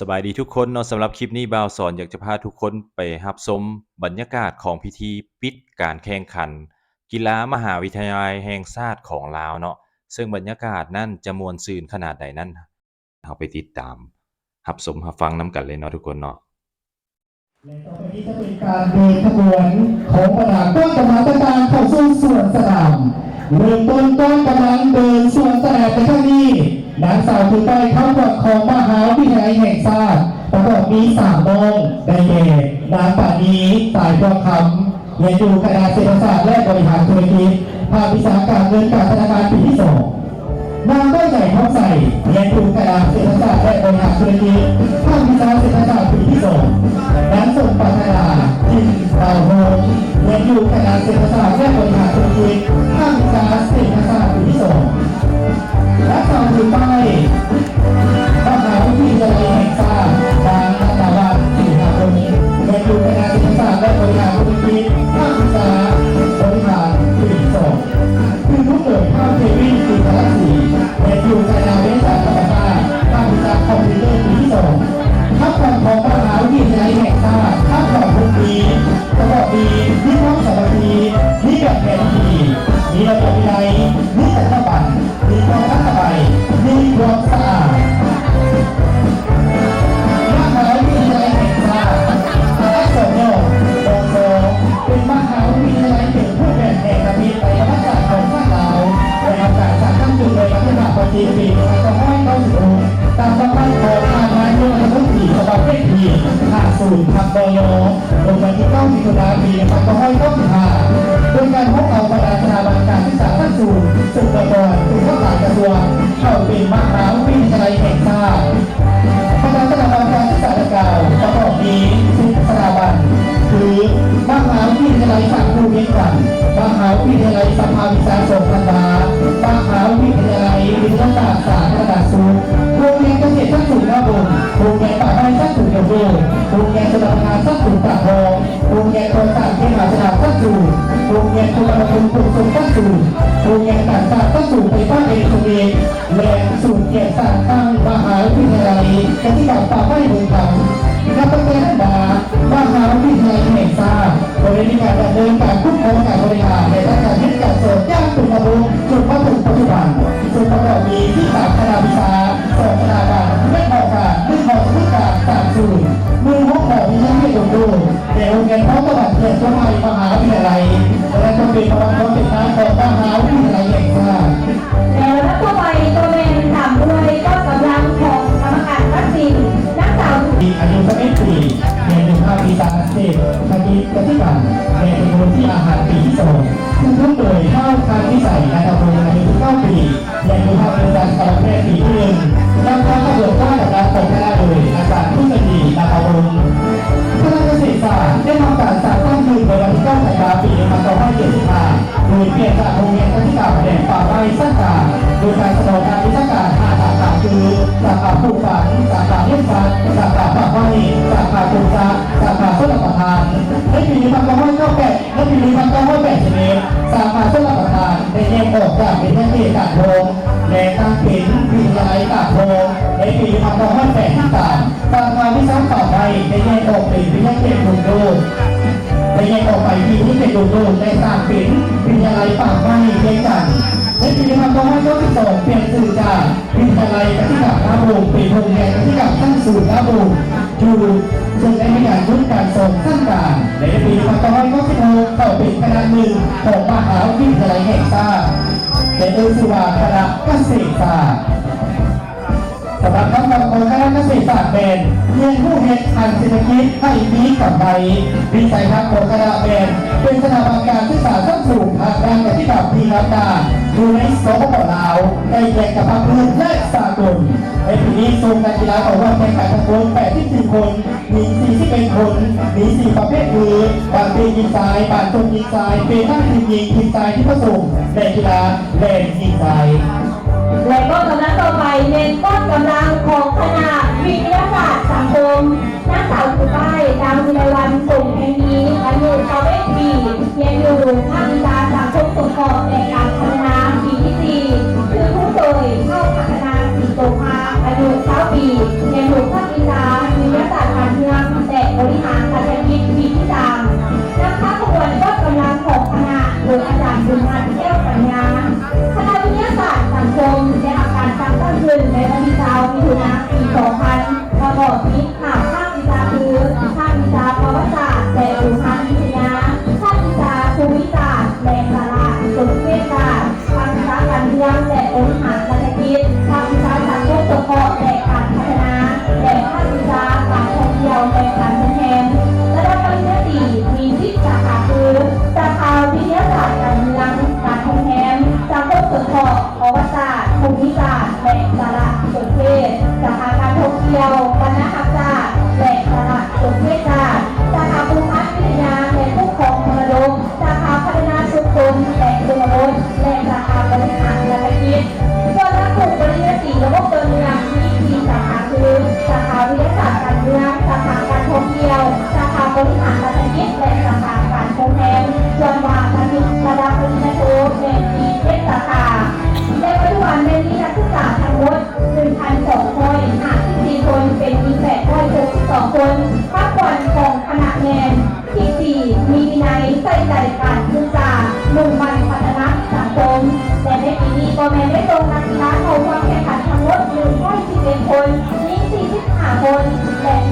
สบายดีทุกคนเนาะสำหรับคลิปนี้บ่าวสอนอยากจะพาทุกคนไปรับชมบรรยากาศของพิธีปิดการแข่งขัน กีฬามหาวิทยาลัยแห่งชาติของลาวเนาะซึ่งบรรยากาศนั่นจะมวลซืนขนาดใดนั้นเราไปติดตามรับชมรับฟังน้ำกันเลยเนาะทุกคนเนาะและ ต่อไปนี้จะเป็นการเดินขบวนของประดาต้นกำลังต่างเข้าสู่สวนสนามเริ่มต้นต้นกำลังเดินสวนสนามในครั้งนี้นางสาวถือป้ายเข้ากับของมหาวิทยาลัยแห่งชาติประกอบมีสามมงได้แก่นางปานีสายทองคำเรียนอยู่คณะเศรษฐศาสตร์และบริหารธุรกิจภาควิชาการเงินการธนาคารปีที่สอง นางได้ใหญ่ท้องใส่เรียนถูกคณะเศรษฐศาสตร์และบริหารธุรกิจภาควิชาเศรษฐศาสตร์ปีที่สองนางสมปรารถนาจินดาวโฮมเรียนอยู่คณะเศรษฐศาสตร์และบริหารธุรกิจภาควิชาเศรษฐศาสตร์ปีที่สองและสาวถือป้ายมหาวิทยาลัยแห่งชาตินางนัตวัฒน์สิงหาคมเรียนอยู่คณะเศรษฐศาสตร์และบริหารธุรกิจภาควิชา บับเลขที่50ทับบยลงวันที่9มิถุนายนปี2595โดยการพบเอาประธานสถาบันการศึกษาขั้นสูงสุดก่อนถึงข้าหลายกระทรวงเข้าเป็นมหาวิทยาลัยแห่งชาติคณะสถาบันการศึกษาดังกล่าวประกอบมีสิบสถาบันคือมหาวิทยาลัยสังคูเวียงจันทร์มหาวิทยาลัยสภาวิชาสงฆ์พันธามหาวิทยาลัยวิทยาศาสตร์สาธารณสุขโรงเรียนเกษตรชั้นสูงหน้าบนโรงเรียน ป่าไม้ชั้นสูงเดียวโดโรงเรียนสถาบันชั้นสูงปากทองโรงเรียนโครงสร้างเทศบาลสนามชั้นสูงโรงเรียนคุณธรรมคุณกรุงทรงชั้นสูงโรงเรียนต่างชาติชั้นสูงไปบ้านเอกชนเองและสูงเกียรติสร้างตั้งมหาวิทยาลัยกติกาป่าไม้เมืองคำนับตั้งแต่นั้นมามหาวิทยาลัยแห่งชาติโดยมีการดำเนินการคุ้มครองการบริหารในด้านการยึดการสริมย่างเป็นระบบจนมาถึงปัจจุบันจนประกอบมีที่สามคณะวิชาสองคณะการไม่ออกการ สูตรมือห้องของวิชาเรียนดูดูในโรงเรียนพร้อมตลาดเทียนทั่วไปมหาวิทยาลัยและจงเป็นประวัติความเป็นมาของมหาวิทยาลัยแห่งชาติแล้วนักทั่วไปตัวเป็นตามด้วยก็กำลังขอ การโดยการสการวิชาการห้าสาขาคือสาขาปลูกฝังสาขาเลี้ยงสัตว์สาขาป่าไม้สาขาปลูกสัตว์สาขาต้นรับประทานในปีนี้มันก็ไม่เข้าแปดในปีนี้มันก็ไม่แปดชนิดสาขาต้นรับประทานได้แยกออกจากเป็นแยกเอกาโรงและตั้งเป็นวิทยาลัยกาโรงในปีนี้มันก็ไม่แปดที่สามสาขาวิชาต่อไปได้แยกออกเป็นวิทยาเขตมุนโดและแยกออกไปที่ที่เป็นโดโดในสร้างเป็นวิทยาลัยป่าไม้เพียงกัน ในปีนี้มันก็ไม่เข้าที่สองเปลี่ยนสื่อจากวิทยาลัยกติกาหน้าบุงเป็นโรงเรียนกติกาขั้นสูงหน้าบุงอยู่ซึ่งได้มีการยุดการส่งสั้นการในปีนี้มันก็ไม่เข้าที่โงเข้าเป็นคณะหนึ่งของมหาวิทยาลัยแห่งชาติและเอสุวาคณะเกษตรศาสตร์สำหรับน้องๆของคณะเกษตรศาสตร์เป็นเรียนผู้เฮ็ดทางเศรษฐกิจให้มีกับใบวิสัยทัศน์ของคณะเป็นเป็นสถาบันการศึกษาขั้นสูงทางด้านปฏิบัติพีรัตดา อยู่ในสปปลาวได้แข่งกับภาคพื้นและสากลในปีนี้ทรงการกีฬาของว่าแข่งขันทั้งหมด84 คนมี41คนมี4ประเภทคือบาดเปยิงทรายบาดจมยิงทรายเป็นทั้งทีมยิงทีมทรายที่ผสมในกีฬาแรงยิงทรายและก็กำลังต่อไปเป็นก้อนกำลังของคณะวิทยาศาสตร์สังคมนักสาวสุดท้ดาววิไลวันส่งแห่งนี้อายุชาวเวทีเรียนอยู่ภาควิชาสังคม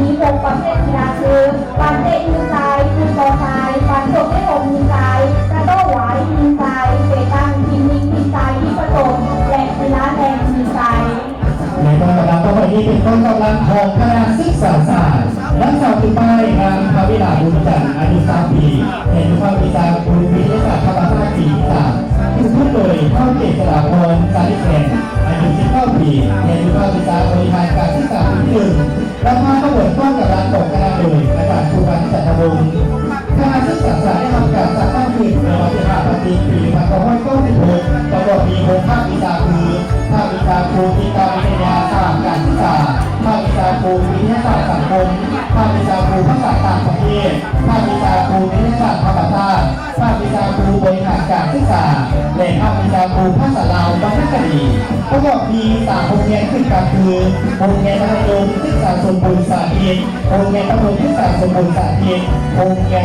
มีหกประเภทกีฬาคือการเตะยิงทรายยิงบอลทรายการจบให้ลมยิงทรายกระโดดหวายยิงทรายเตะตั้งยิงยิงยิงทรายยิงผสมและกีฬาแดงยิงทรายในต้นกำลังต่อไปนี้เป็นต้นกำลังของคณะศึกษาศาสตร์นักสาวคือป้ายงานพาวิลาบุญจันทร์อายุ3ปีเห็นภาพวิจาครูวิทยาศาสตร์ธรรมศาสตร์ปีที่สาม ถูกพูดโดยเข้าเกษราพรสาริแกนอายุ19ปีเห็นอยู่ภาพวิจาบริหารการศึกษาปีที่หนึ่งและมาขบวนต้นกำลังของคณะโดยอาจารย์ครูพันธ์จันทวงศ์คณะศึกษาศาสตร์ได้ทำการจัดตั้งขึ้นในวันที่5ปฏิปี2596ประกอบมีหกภาควิชาคือภาควิชาครูกิจกาวิทยาศาสตร์การศึกษา ภาควิชาครูวิทยาศาสตร์สังคมภาควิชาครูภาษาต่างประเทศภาควิชาครูวิทยาศาสตร์ธรรมศาสตร์ภาควิชาครูบริหารการศึกษาและภาควิชาครูภาษาลาวบรรณคดีประกอบมีสามโรงเรียนขึ้นกันคือโรงเรียนมัธยมศึกษาสมบูรณ์สาธิตโรงเรียนประถมศึกษาสมบูรณ์สาธิตโรงเรียน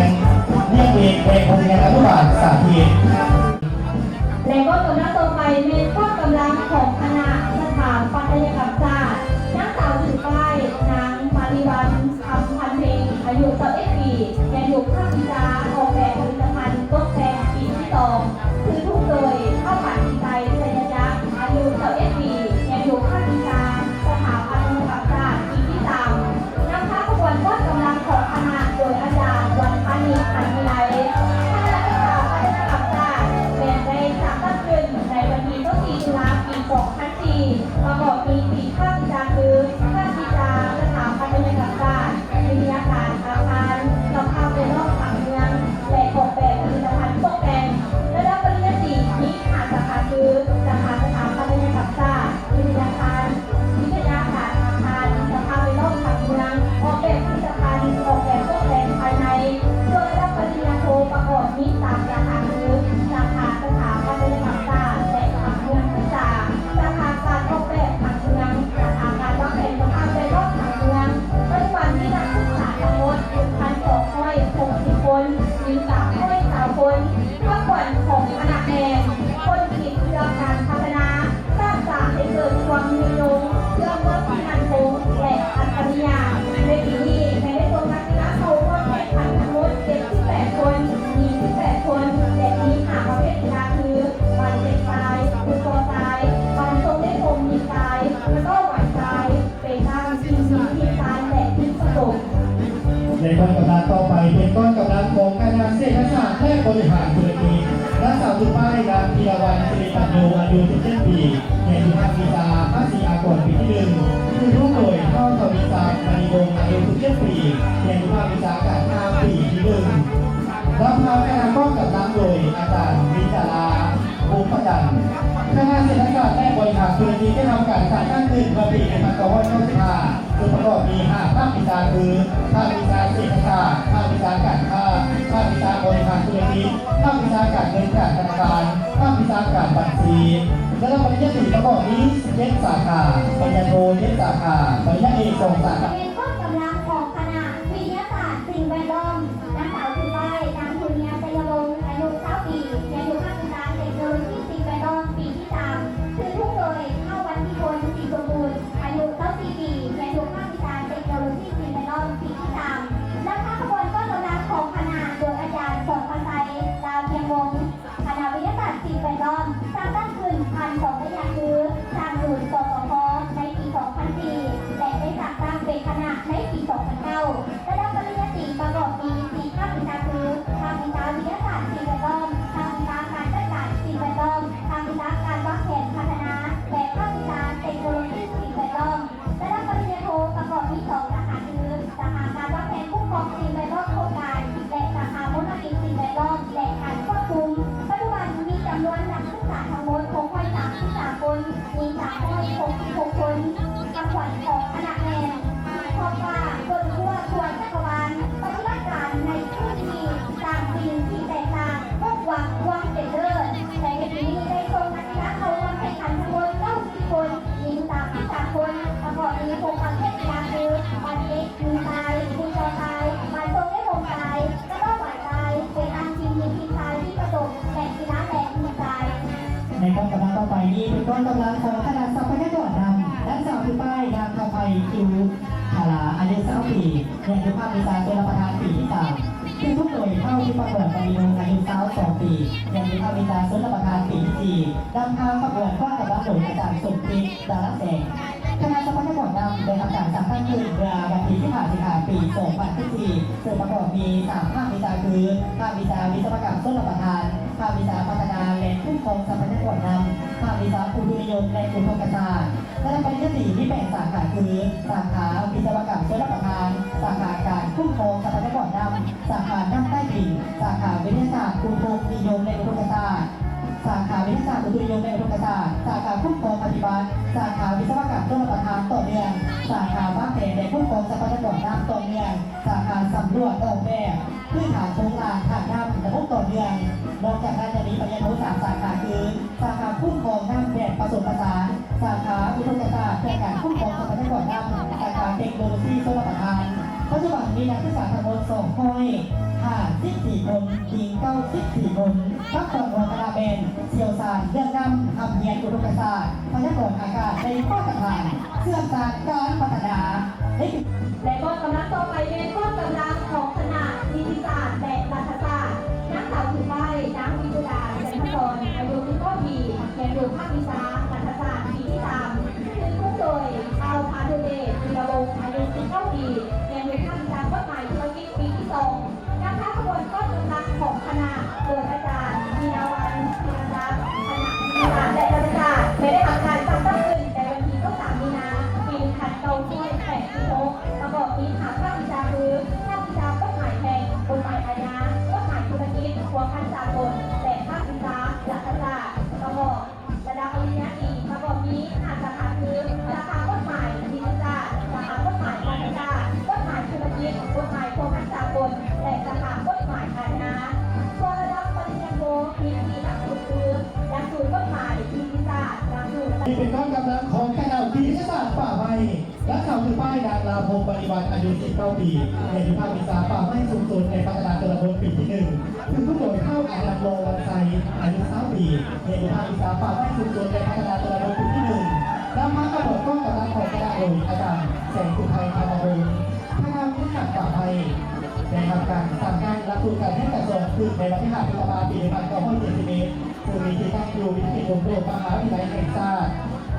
เรียกเอกและโรงเรียนอนุบาลสาธิตและก็ตัวหน้าต่อไปเป็นข้อกำลังของคณะสถาปัตยกรรมศาสตร์ ที่ ทีมผมในต้นกำลังต่อไปเป็นต้นกำลังของคณะเศรษฐศาสตร์และบริหารธุรกิจนักสาวทุกป้ายนางธีรวรรณสิริปัญโยอายุ17ปีเรียนอยู่ภาควิชาภาษีอากรปีที่หนึ่งคือรุ่งโดยเข้าทวิศาสตร์มณีวงอายุ17ปีเรียนอยู่ภาควิชาการค้าปีที่หนึ่งรับพาคณะก้องกับนำโดยอาจารย์วิจาราภูมิประจันทร์คณะเศรษฐศาสตร์และบริหารธุรกิจได้ทำการจัดตั้งขึ้นเมื่อปี2595คือประ ก็มี5ภาควิชาคือภาควิชาเศรษฐศาสตร์ภาควิชาการค้าภาควิชาบริหารธุรกิจภาควิชาการเงินการธนาคารภาควิชาการบัญชีและปริญญาตรีประกอบนี้เจ็ดสาขาปริญญาโทเจ็ดสาขาปริญญาเอกสองสาขา เป็นกองกำลังของคณะทรัพยากรนำและสาวคือป้ายนางคำไพคิวคาราอายุสาปีเรียนรู้ภาพวิชาเป็นรับประทานปีที่สามคือทุกหน่วยเข้าที่ประกวดปริญญาอายุสาวสองปีเรียนรู้ภาพวิชาเป็นรับประทานปีที่สี่นำทางประกวดข้อกำลังหน่วยอาจารย์สมคิดดาราแสงคณะทรัพยากรนำได้ทำการจัดตั้งขึ้นเมื่อวันที่25สิงหาคมปี2014ซึ่งประกอบมี3ภาควิชาคือภาควิชาวิศวกรรมต้นรับประทาน ภาควิชาพัฒนาและคุ้มครองทรัพยากรนำภาควิชาอุตุนิยมและอุทกศาสตร์คณะปริญญาตรีที่แบ่งสาขาคือสาขาวิศวกรรมต้นรับประทาน สาขาการคุ้มครองทรัพยากรนำสาขาด้านใต้ดินสาขาวิทยาศาสตร์อุตุนิยมและอุทกศาสตร์สาขาวิทยาศาสตร์อุตุนิยมและอุดมศาสตร์สาขาคุ้ครองปฏิบัติ สาขาวิศวกรรมต้นรับประทานต่อเนื่อง สาขาวางแผนและคุ้ครองทรัพยากรน้ำต่อเนื่อง สาขาสำรวจออกแบบพื้นฐานโครงสร้างฐานน้ำระบบต่อเนื่อง นอกจากนั้นจะมีปริญญาโทสามสาขาคือสาขาคุ้มครองน้ำแบบผสมผสานสาขาอุทกศาสตร์เพื่การคุ้มครองทรัพยากรน้ำสาขาเทคโนโลยีต้นรับประทานปัจจุบันมีนักศึกษาทั้งหมด2ห้อยค่ะ14คนหญิง94คนพักผ่อนหัวคณะเป็นเสี่ยวสารเรื่องนำทำเนียนอุดมศาสตร์พยากรณ์อากาศในข้อต่างๆเสื่อมสารการพัฒนาและก็กำลังต่อไปเป็นก้อกำลังของคณะนิติศาสตร์และ ภาควิชา หลักสูตรนี่เป็นกองกำลังของคณะวิทยาศาสตร์ป่าไม้และข่าวคือป้ายนางลาพงปฏิบัติอายุ 19 ปีเรียนภาควิชาป่าไม้สูงสุดในพัฒนาตระบนปีที่หนึ่งคือผู้โดยเข้าอาดับโลวันไซอายุ3ปีเรียนภาควิชาป่าไม้สูงสุดในพัฒนาตระบนปีที่หนึ่งนำมากระโดดกล้องกำลังของคณะโดยอาจารย์แสงสุไทยธรรมวงศ์คณะวิทยาศาสตร์ป่าไม้ได้ทำการสั่งการรับรู้การให้กระทรวงขึ้นในวันที่5พฤษภาคมปี1970 ซึ่งมีที่ตั้งอยู่วิทยาลัยรวมมหาวิทยาลัยแห่งชาติ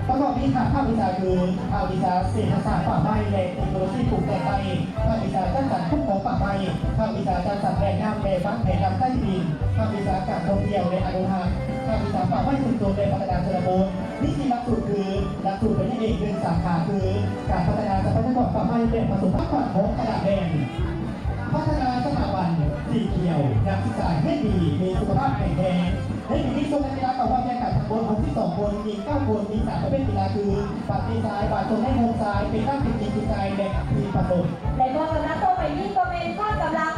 ประกอบวิชาภาควิชาคือภาควิชาเศรษฐศาสตร์ป่าไม้และเทคโนโลยีปลูกแต่ไม้ภาควิชาจัดคุ้มครองป่าไม้ภาควิชาจัดสรรแหล่งน้ำและฟังแผนน้ำใต้ดินภาควิชาการท่องเที่ยวและอนุรักษ์ภาควิชาป่าไม้ชุมชนและพัฒนาชนบทวิธีหลักสูตรคือหลักสูตรเป็นเอกหนึ่งสาขาคือ การพัฒนาทรัพยากรป่าไม้และผสมผสานของขนาดแดงพัฒนาสถาบันสีเขียวนักศึกษาให้ดีมีสุขภาพแข็งแรง ในปีนี้ทรงกีฬาต่อว่าแข่งขันทั้งหมด62คนมี9คนมี3ประเภทกีฬาคือบาดตีซ้ายบาดจนให้โฮมซ้ายเป็นด้านเป็นจริงจิตใจและทีมผสมและก็กำลังต่อไปนี้ก็เป็นข้อกำลัง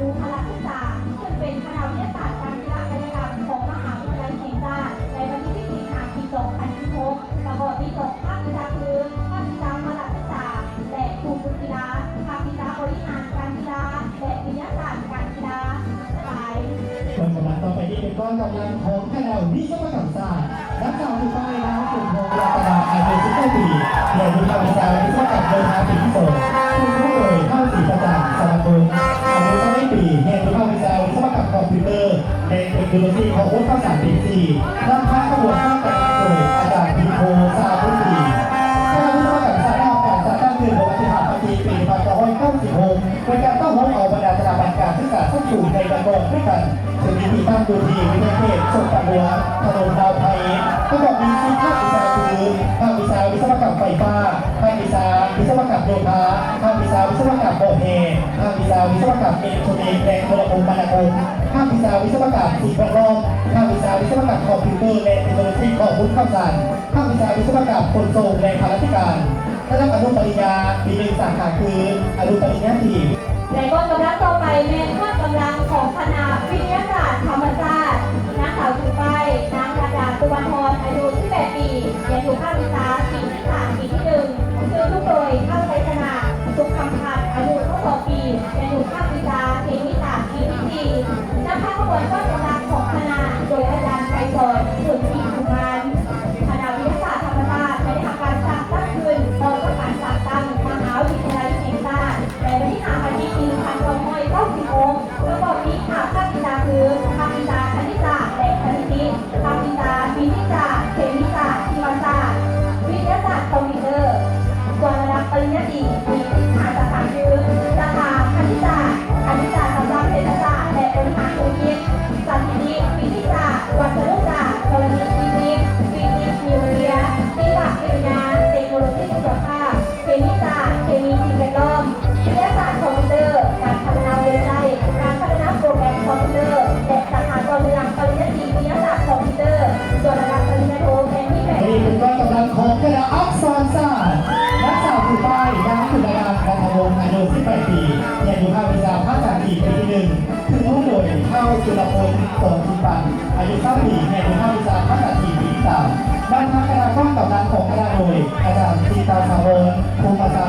รูพละศึกษาซึ่งเป็นคณะวิทยาศาสตร์การกีฬากายกรรมของมหาวิทยาลัยแห่งชาติในวันที่24มีนาคม2016ประกอบด้วยสองภาควิชาคือภาควิชาพละศึกษา และครูฝึกกีฬาภาควิชาบริหารการกีฬา และวิทยาศาสตร์การกีฬาสายส่วนกำลังต่อไปนี้เป็นก้อนกำลังของคณะวิศวกรรมศาสตร์นักข่าวคือป้ายน้ำกลุ่มโพรัตนาอายุ19ปีเรียนอยู่ภาควิชาวิศวกรรมโดยทาง เทคโนโลยีของวุฒิภาษาปีสี่นำพาขบวนข้ากำลังโดอาจารย์พีโพซาพุทธีคณะวิศวกรรมศาสตร์ได้ออกแบบจัดตั้งขึ้นในวันที่5พฤศจิกายน2596เป็นการต้องรับเอาบรรดาสถาบันการศึกษาขั้นสูงในระบบด้วยกันซึ่งมีที่ตั้งอยู่ที่วิทยาเขตสงขลาหัวถนนดาวไทยประกอบมีสี่ภาควิชาคือภาควิชาวิศวกรรมไฟฟ้าภาควิชาวิศวกรรมโยธา ภาวิชาวิศวกรรมโบเฮภาควิชาวิศวกรรมเล็กทรอกและโทรคมนาคมภาควิชาวิศวกรรมสิ่งแวดล้อมภาควิชาวิศวกรรมคอมพิวเตอร์และเทคโนโลยีข้อมูลข่าวสารภาควิชาชาวิศวกรรมขนส่งและพาราธิการระดับอนุปริญญาปีหนึ่งสาขาคืออนุปริญญาตรีและก็กำลังต่อไปแม่ข้อกำลังของคณะวิทยาศาสตร์ธรรมศาสตร์นางสาวถือป้ายนางราดาตุวันพรอายุ18ปีเรียนอยู่ภาควิชาปีที่สามปีที่หนึ่งซึ่งทุกโดยเข้าใจชนะ สุขคำพันธ์อายุทั้งสองปีเรียนอยู่ภาควิชาเคมีศาสตร์ปีที่สี่น ยเข้าจุฬาภรณ์สองทิปันอายุ9ปีเรียนอยู่ภาควิชาภาษาอังกฤษปีที่สามด้านทางคณะก้อนกำลังของคณะโดย อาจารย์ซีตาสาวรภูมิปัญญา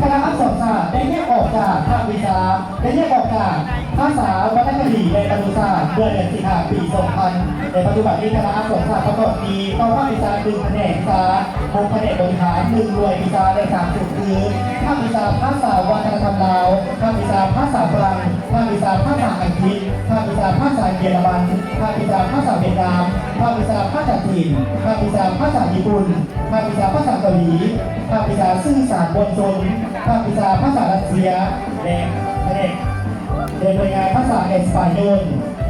คณะอักษรศาสตร์ได้แยกออกจากภาควิชาได้แยกออกจากภาษาวรรณคดีและบรรลุศาสตร์เดือนเดือนสิงหาปี 2000 ในปัจจุบันนี้คณะอักษรศาสตร์ประกอบมีเข้าภาควิชาหนึ่งแผนกวิชาหกแผนกบริหารหนึ่งหน่วยวิชาในสามจุดคือภาควิชาภาษาวัฒนธรรมลาวภาควิชาภาษาฝรั่ง ภาควิชาภาษาอังกฤษภาควิชาภาษาเยอรมันภาควิชาภาษาเวียดนามภาควิชาภาษาจีนภาควิชาภาษาญี่ปุ่นภาควิชาภาษาเกาหลีภาควิชาสื่อสารมวลชนภาควิชาภาษารัสเซียและแผนกเรียนโดยงานภาษาเอสปานโยล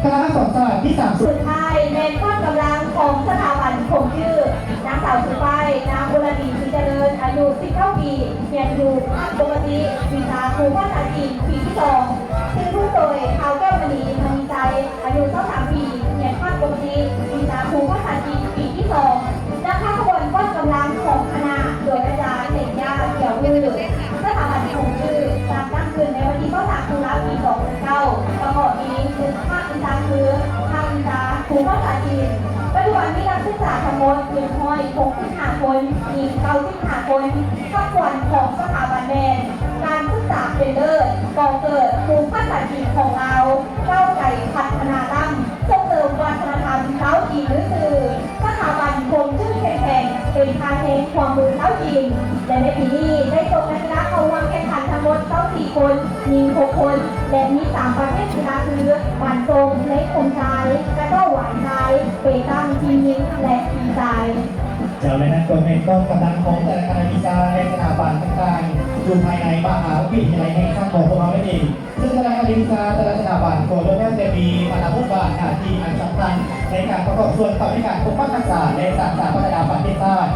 คณะสอักษรศาสตร์ที่สามสุดท้ายในข้อกำลังของสถาบันคงชื่อนางสาวสุไปนางบุรดีศรีเจริญ อายุ19ปีเรียนอยู่ปกติวิชาครูภาษาจีนปีที่สองซึ่งผู้โดยเขาแก้วมณีมณีใจอายุ23ปีเรียนภาคปกติวิชาครูภาษาจีนปีที่สองและข้าขบวนก้อนกำลังของคณะโดยอาจารย์เหล็กยาเกี่ยวมือสถาบันคงชื่อสร้างตั้งขึ้นในวันที่9ตุลาคมปี2009ประกอบมีหนึ่งภาควิชาคือภาควิชาครูภาษาจีน ปัจจุบันมีนักศึกษาทั้งหมดหนึ่งร้อยหกสิบห้าคนมีเก้าสิบห้าคนข้าควรของสถาบันแมนการศึกษาเป็นเลิศก่อเกิดครูภาษาจีนของเราเก้าไก่พัฒนาตั้มส่งเสริมวัฒนธรรมเช้าจีนหรือสื่อสถาบันคงชื่อแข็งแกร่งเป็นทาเทงความมือเช้าจีนและในปีนี้ได้ส่งนักกีฬาเข้าร่วมแข่งขันทั้งหมด94คนยิง6คนและมี3ประเภทกีฬาคือหวานทรงเล็กคมชายกระโดดหวานชายเปตั้งทีนิ้งและทีมชายเจ้าและนักตัวเป็นต้นกำลังของแต่ละคณะวิชาในสถาบันต่างๆอยู่ภายในมหาวิทยาลัยแห่งชาติของพวกเราได้เองซึ่งคณะวิชาแต่ละสถาบันโกลด์แมจะมีมาตรบทบาหน้าที่อันสำคัญในการประกอบส่วนต่อในการปกปักรักษาและสานสรรค์พัฒนาประเทศชาติ